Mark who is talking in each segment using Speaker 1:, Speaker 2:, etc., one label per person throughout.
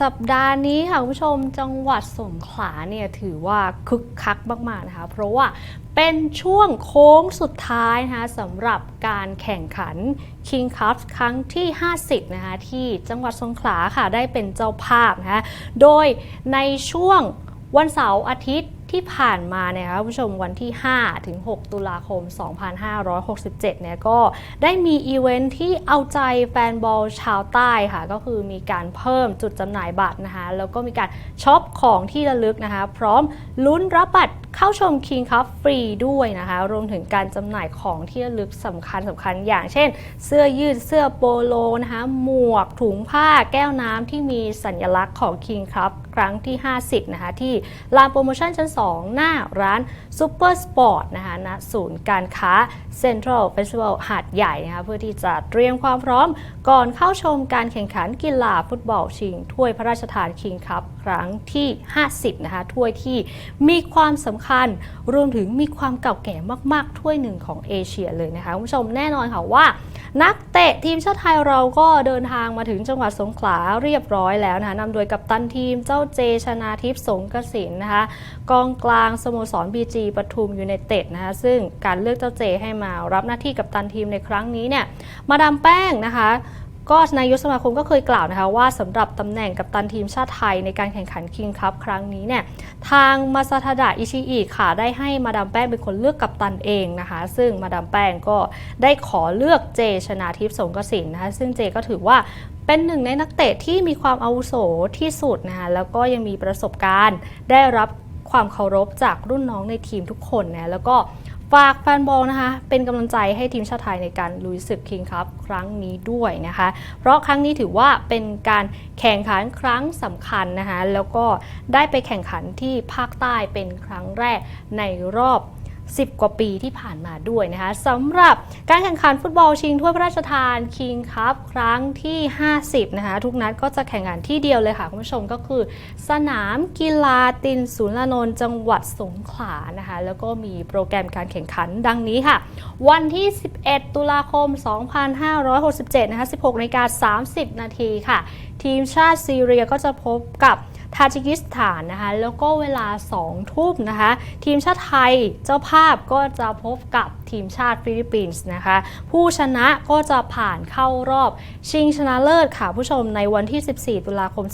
Speaker 1: สัปดาห์นี้ค่ะคุณผู้ชมจังหวัดสงขลาเนี่ยถือว่าคึกคักมากๆนะคะเพราะว่าเป็นช่วงโค้งสุดท้ายนะคะสำหรับการแข่งขัน King Cup ครั้งที่ 50นะคะที่จังหวัดสงขลาค่ะได้เป็นเจ้าภาพนะคะโดยในช่วงวันเสาร์อาทิตย์ ที่ผ่านมาเนี่ยค่ะคุณผู้ชมวันที่ 5 ถึง 6 ตุลาคม 2567 เนี่ยก็ได้มีอีเวนท์ที่เอาใจแฟนบอลชาวใต้ค่ะ ก็คือมีการเพิ่มจุดจำหน่ายบัตรนะคะ แล้วก็มีการช็อปของที่ระลึกนะคะ พร้อมลุ้นรับบัตรเข้าชม King Cup ฟรีด้วยนะคะ รวมถึงการจำหน่ายของที่ระลึกสำคัญสำคัญอย่างเช่น เสื้อยืดเสื้อโปโลนะคะ หมวกถุงผ้าแก้วน้ำที่มีสัญลักษณ์ของ King Cup ครั้งที่ 50 นะคะ ที่ลานโปรโมชั่นชั้น2หน้าร้าน Super Sport นะคะณศูนย์การค้า Central Festival หาดใหญ่นะคะเพื่อที่จะเตรียมความพร้อม ก่อนเข้าชมการแข่งขันกีฬาฟุตบอลชิง ถ้วยพระราชทาน King Cup ครั้งที่ 50 นะคะถ้วยที่มีความสำคัญ รวมถึงมีความเก่าแก่มากๆ ถ้วยหนึ่งของเอเชียเลยนะคะคุณผู้ชมแน่นอนค่ะว่า นักเตะทีมชาติไทยเราก็เดินทางมาถึงจังหวัดสงขลาเรียบร้อยแล้วนะคะนำโดยกัปตันทีมเจ้าเจชนาทิพย์สงกสินนะคะกองกลางสโมสรบีจีปทุมยูไนเต็ดนะคะซึ่งการเลือกเจ้าเจให้มารับหน้าที่กัปตันทีมในครั้งนี้เนี่ยมาดามแป้งนะคะ ก็นายกสมาคมก็เคยกล่าวนะคะว่าสำหรับตำแหน่งกัปตันทีมชาติไทยในการแข่งขันคิงคัพครั้งนี้เนี่ยทางมาซาทาดะอิชิอิค่ะได้ให้มาดามแป้งเป็นคนเลือกกัปตันเองนะคะ ซึ่งมาดามแป้งก็ได้ขอเลือกเจชนาทิพย์สงกสินนะคะซึ่งเจก็ถือว่าเป็นหนึ่งในนักเตะที่มีความอาวุโสที่สุดนะคะแล้วก็ยังมีประสบการณ์ได้รับความเคารพจากรุ่นน้องในทีมทุกคนนะแล้วก็ ฝากแฟนบอลนะคะ เป็นกำลังใจให้ทีมชาติไทยในการลุยศึกคิงครับครั้งนี้ด้วยนะคะ เพราะครั้งนี้ถือว่าเป็นการแข่งขันครั้งสำคัญนะคะ แล้วก็ได้ไปแข่งขันที่ภาคใต้เป็นครั้งแรกในรอบ 10 กว่าปีที่ผ่านมาด้วยนะคะสำหรับการแข่งขันฟุตบอลชิงถ้วยพระราชทานคิงคัพครั้งที่ 50 นะคะทุกนัดก็จะแข่งขันที่เดียวเลยค่ะ คุณผู้ชมก็คือ สนามกีฬาตินศูนย์ลานนท์จังหวัดสงขลานะคะ แล้วก็มีโปรแกรมการแข่งขันดังนี้ค่ะ วันที่ 11 ตุลาคม 2567 นะคะ 16นาฬิกา30 นาทีค่ะ ทีมชาติซีเรียก็จะพบกับ ทาจิกิสถานนะคะแล้วก็เวลา2ทุ่มนะคะทีมชาติไทยเจ้าภาพก็จะพบกับทีมชาติฟิลิปปินส์นะคะผู้ชนะก็จะผ่านเข้ารอบชิงชนะเลิศค่ะผู้ชมในวันที่ 14 ตุลาคม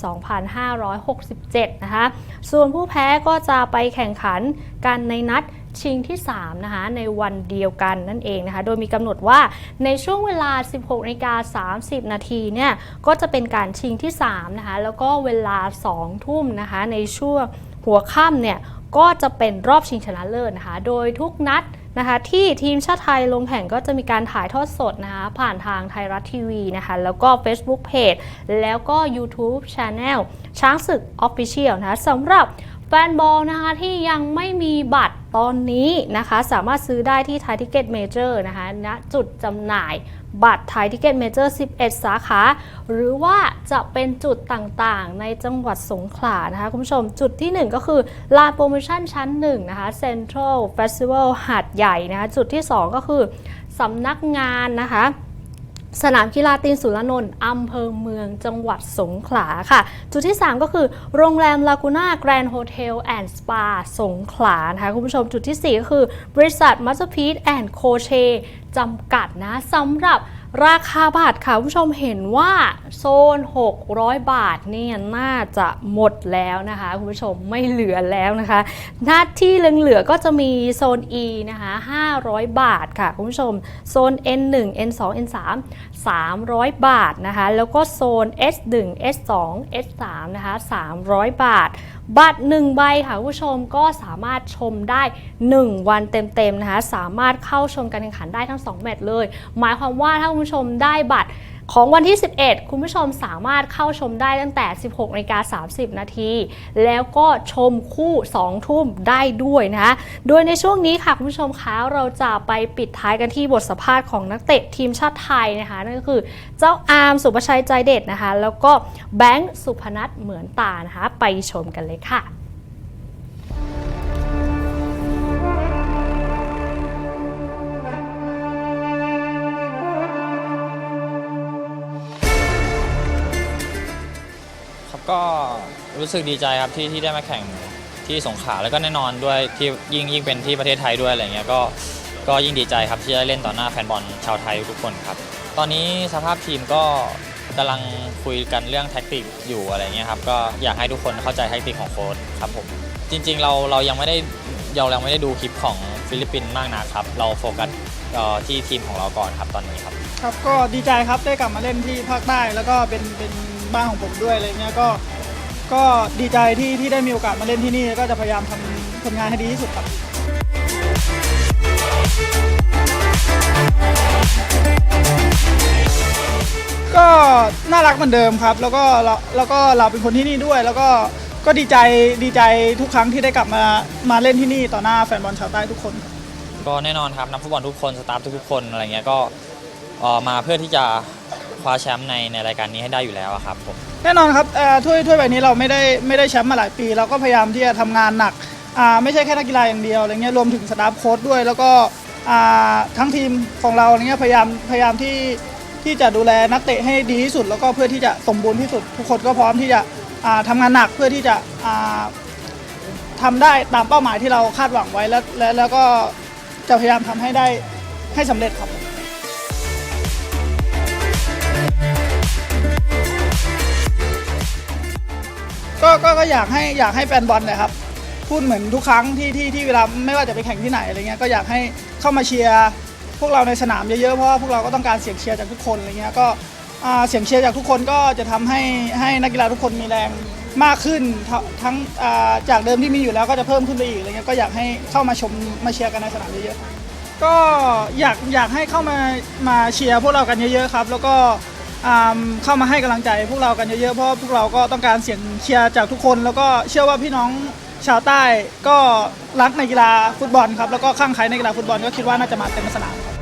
Speaker 1: 2567 นะคะส่วนผู้แพ้ก็จะไปแข่งขันกันในนัด ชิงที่ 3 นะคะ ในวันเดียวกันนั่นเองนะคะ โดยมีกำหนดว่าในช่วงเวลา 16นาฬิกา30 นาทีเนี่ย ก็จะเป็นการชิงที่ 3 นะคะ แล้วก็เวลา 2 ทุ่มนะคะ ในช่วงหัวค่ำเนี่ย ก็จะเป็นรอบชิงชนะเลิศนะคะ โดยทุกนัดนะคะที่ทีมชาติไทยลงแข่งก็จะมีการถ่ายทอดสดนะคะผ่านทางไทยรัฐทีวีนะคะแล้วก็ Facebook Page แล้วก็ YouTube Channel ช้างศึก Official นะคะสำหรับแฟนบอลนะคะที่ยังไม่มีบัตร ตอนนี้นะคะสามารถซื้อได้ที่ไทยทิเก็ตเมเจอร์นะคะณจุดจำหน่ายบัตรไทยทิเก็ตเมเจอร์11 สาขา หรือว่าจะเป็นจุดต่างๆ ในจังหวัดสงขลานะคะคุณผู้ชมจุดที่ 1 ก็คือลานโปรโมชั่นชั้น1นะคะ Central Festival หาดใหญ่นะคะจุดที่ 2 ก็คือสำนักงานนะคะ สนามกีฬาตีนสุรนนท์อำเภอเมืองจังหวัดสงขลาค่ะ จุดที่ 3 ก็คือโรงแรมลากูน่าแกรนด์โฮเทลแอนด์สปาสงขลานะคะคุณผู้ชมจุดที่ 4 ก็คือบริษัทมัสพีทแอนด์โคเชจำกัดนะสำหรับ ราคาบัตรค่ะคุณผู้ชมเห็นว่าโซน 600 บาทเนี่ยน่าจะหมดแล้วนะคะคุณผู้ชมไม่เหลือแล้วนะคะ หน้าที่เหลือๆก็จะมีโซน E นะคะ500 บาทค่ะคุณผู้ชมโซน N1 N2 N3 300 บาทนะคะ แล้วก็โซน S1 S2 S3 นะคะ300 บาท บัตร1ใบค่ะผู้ชมก็สามารถชมได้ 1 วันเต็มๆนะคะ สามารถเข้าชมการแข่งขันได้ทั้ง 2 แมตช์เลย หมายความว่าถ้าคุณผู้ชมได้บัตร ของวันที่ 11 คุณผู้ชมสามารถเข้าชมได้ตั้งแต่ 16นาฬิกา30 นาที แล้วก็ชมคู่ 2 ทุ่มได้ด้วยนะคะโดยในช่วงนี้ค่ะ คุณผู้ชมคะเราจะไปปิดท้ายกันที่บทสัมภาษณ์ของนักเตะทีมชาติไทยนะคะ นั่นก็คือเจ้าอาร์มสุภชัยใจเด็ดนะคะ แล้วก็แบงค์สุพนัทเหมือนตานะคะ ไปชมกันเลยค่ะ
Speaker 2: ก็รู้สึกดีใจครับที่ที่ได้มาแข่งที่สงขลาแล้วก็แน่นอนด้วยที่ยิ่งยิ่งเป็นที่ประเทศไทยด้วยอะไรเงี้ยก็ก็ยิ่งดีใจครับที่ได้เล่นต่อหน้าแฟนบอลชาวไทยทุกคนครับ ตอนนี้สภาพทีมก็กำลังคุยกันเรื่องแท็กติกอยู่อะไรเงี้ยครับก็อยากให้ทุกคนเข้าใจแท็กติกของโค้ชครับผมจริง ๆ เราเรายังไม่ได้เรายังไม่ได้ดูคลิปของฟิลิปปินส์มากนะครับ เราโฟกัสที่ทีมของเราก่อนครับตอนนี้ครับ
Speaker 3: ครับก็ดีใจครับได้กลับมาเล่นที่ภาคใต้แล้วก็เป็นเป็น บ้านของผมด้วยอะไรเงี้ยก็ก็ดีใจที่ที่ได้มีโอกาสมาเล่นที่นี่ก็จะพยายามทำผลงานให้ดีที่สุดครับก็น่ารักเหมือนเดิมครับ แล้วก็เราแล้วก็เราเป็นคนที่นี่ด้วย แล้วก็ก็ดีใจดีใจทุกครั้งที่ได้กลับมามาเล่นที่นี่ต่อหน้าแฟนบอลชาวใต้ทุกคนครับ
Speaker 2: ก็แน่นอนครับนักฟุตบอลทุกคนสตาฟทุกๆคนอะไรเงี้ยก็มาเพื่อที่จะ ว้าแชมป์ในในรายการนี้ให้ได้อยู่แล้วอะครับผม
Speaker 3: แน่นอนครับเอ่อถ้วยถ้วยใบนี้เราไม่ได้ไม่ได้แชมป์มาหลายปี เราก็พยายามที่จะทำงานหนักอ่าไม่ใช่แค่นักกีฬาอย่างเดียวอะไรเงี้ยรวมถึงสตาฟโค้ชด้วย แล้วก็อ่าทั้งทีมของเราอะไรเงี้ยพยายามพยายามที่ที่จะดูแลนักเตะให้ดีที่สุด แล้วก็เพื่อที่จะสมบูรณ์ที่สุด ทุกคนก็พร้อมที่จะอ่าทำงานหนักเพื่อที่จะอ่าทำได้ตามเป้าหมายที่เราคาดหวังไว้แล้วแล้วแล้วก็จะพยายามทำให้ได้ให้สำเร็จครับ ก็อยากให้อยากให้แฟนบอลนะครับพูดเหมือนทุกครั้งที่ที่ที่เวลาไม่ว่าจะไปแข่งที่ไหนอะไรเงี้ยก็อยากให้เข้ามาเชียร์พวกเราในสนามเยอะๆเพราะว่าพวกเราก็ต้องการเสียงเชียร์จากทุกคนอะไรเงี้ยก็เสียงเชียร์จากทุกคนก็จะทำให้ให้นักกีฬาทุกคนมีแรงมากขึ้นทั้งจากเดิมที่มีอยู่แล้วก็จะเพิ่มขึ้นไปอีกอะไรเงี้ยก็อยากให้เข้ามาชมมาเชียร์กันในสนามเยอะๆก็อยากอยากให้เข้ามามาเชียร์พวกเรากันเยอะๆครับ แล้วก็ เข้ามาให้กำลังใจพวกเรากันเยอะๆ เพราะพวกเราก็ต้องการเสียงเชียร์จากทุกคน แล้วก็เชื่อว่าพี่น้องชาวใต้ก็รักในกีฬาฟุตบอลครับแล้วก็ข้างใครในกีฬาฟุตบอลก็คิดว่าน่าจะมาเต็มสนามครับ